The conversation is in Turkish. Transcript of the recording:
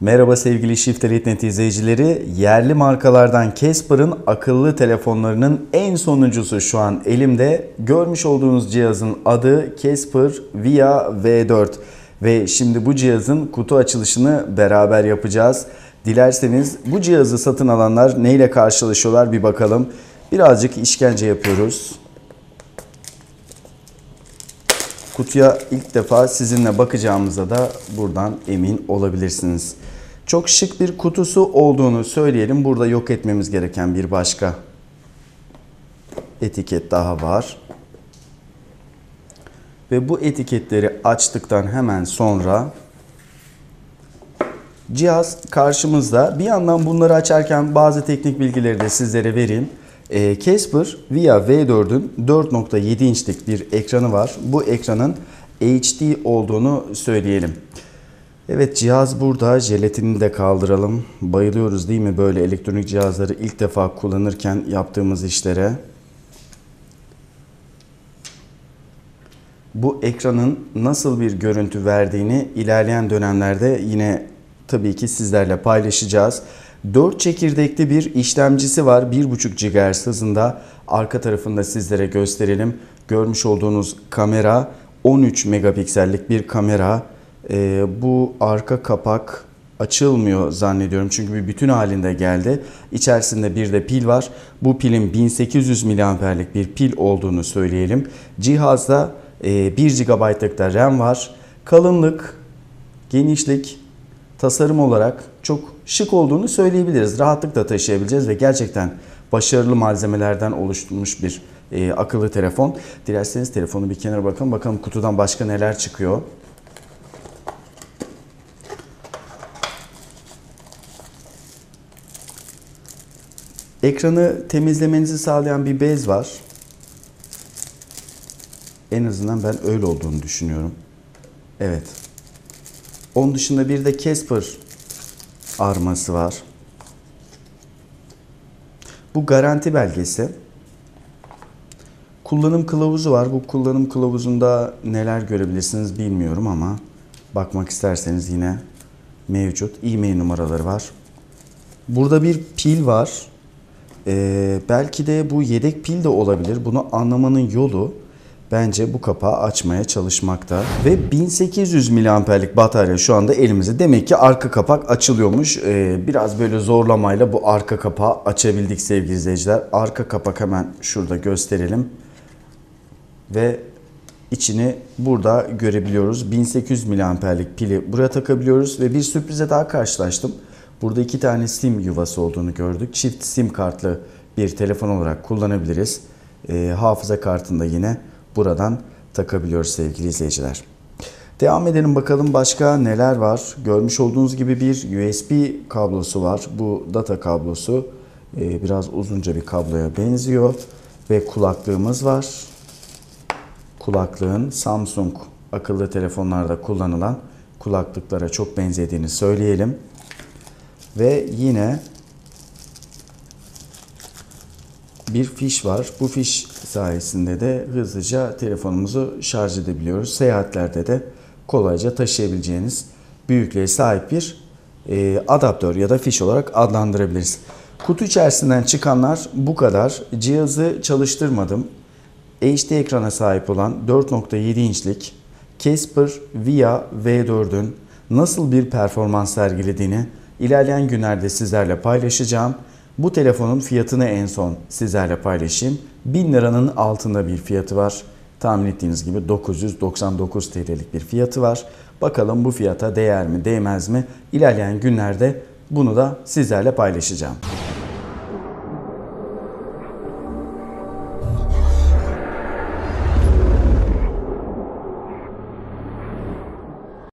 Merhaba sevgili Shift Elite.net izleyicileri. Yerli markalardan Casper'ın akıllı telefonlarının en sonuncusu şu an elimde. Görmüş olduğunuz cihazın adı Casper Via V4 ve şimdi bu cihazın kutu açılışını beraber yapacağız. Dilerseniz bu cihazı satın alanlar neyle karşılaşıyorlar bir bakalım. Birazcık işkence yapıyoruz. Kutuya ilk defa sizinle bakacağımıza da buradan emin olabilirsiniz. Çok şık bir kutusu olduğunu söyleyelim. Burada yok etmemiz gereken bir başka etiket daha var. Ve bu etiketleri açtıktan hemen sonra cihaz karşımızda. Bir yandan bunları açarken bazı teknik bilgileri de sizlere vereyim. E, Casper Via V4'ün 4.7 inçlik bir ekranı var. Bu ekranın HD olduğunu söyleyelim. Evet cihaz burada. Jelatinini de kaldıralım. Bayılıyoruz değil mi böyle elektronik cihazları ilk defa kullanırken yaptığımız işlere. Bu ekranın nasıl bir görüntü verdiğini ilerleyen dönemlerde yine tabii ki sizlerle paylaşacağız. 4 çekirdekli bir işlemcisi var. 1.5 GHz hızında. Arka tarafında sizlere gösterelim. Görmüş olduğunuz kamera 13 megapiksellik bir kamera. Ee, bu arka kapak açılmıyor zannediyorum çünkü bir bütün halinde geldi. İçerisinde bir de pil var. Bu pilin 1800 miliamperlik bir pil olduğunu söyleyelim. Cihazda 1 GB'lık da RAM var. Kalınlık, genişlik, tasarım olarak çok şık olduğunu söyleyebiliriz. Rahatlıkla taşıyabileceğiz ve gerçekten başarılı malzemelerden oluşturmuş bir e, akıllı telefon. Dilerseniz telefonu bir kenara bakalım. Bakalım kutudan başka neler çıkıyor. Ekranı temizlemenizi sağlayan bir bez var. En azından ben öyle olduğunu düşünüyorum. Evet. Onun dışında bir de Casper arması var. Bu garanti belgesi. Kullanım kılavuzu var. Bu kullanım kılavuzunda neler görebilirsiniz bilmiyorum ama bakmak isterseniz yine mevcut. E-mail numaraları var. Burada bir pil var. Ee, belki de bu yedek pil de olabilir. Bunu anlamanın yolu bence bu kapağı açmaya çalışmakta. Ve 1800 miliamperlik batarya şu anda elimizde. Demek ki arka kapak açılıyormuş. Ee, biraz böyle zorlamayla bu arka kapağı açabildik sevgili izleyiciler. Arka kapak hemen şurada gösterelim. Ve içini burada görebiliyoruz. 1800 miliamperlik pili buraya takabiliyoruz ve bir sürprize daha karşılaştım. Burada iki tane sim yuvası olduğunu gördük. Çift sim kartlı bir telefon olarak kullanabiliriz. E, hafıza kartında yine buradan takabiliyoruz sevgili izleyiciler. Devam edelim bakalım başka neler var. Görmüş olduğunuz gibi bir USB kablosu var. Bu data kablosu e, biraz uzunca bir kabloya benziyor. Ve kulaklığımız var. Kulaklığın Samsung akıllı telefonlarda kullanılan kulaklıklara çok benzediğini söyleyelim. Ve yine bir fiş var. Bu fiş sayesinde de hızlıca telefonumuzu şarj edebiliyoruz. Seyahatlerde de kolayca taşıyabileceğiniz büyüklüğe sahip bir e, adaptör ya da fiş olarak adlandırabiliriz. Kutu içerisinden çıkanlar bu kadar. Cihazı çalıştırmadım. HD ekrana sahip olan 4.7 inçlik Casper Via V4'ün nasıl bir performans sergilediğini ilerleyen günlerde sizlerle paylaşacağım. Bu telefonun fiyatını en son sizlerle paylaşayım. 1000 liranın altında bir fiyatı var. Tahmin ettiğiniz gibi 999 TL'lik bir fiyatı var. Bakalım bu fiyata değer mi değmez mi? İlerleyen günlerde bunu da sizlerle paylaşacağım.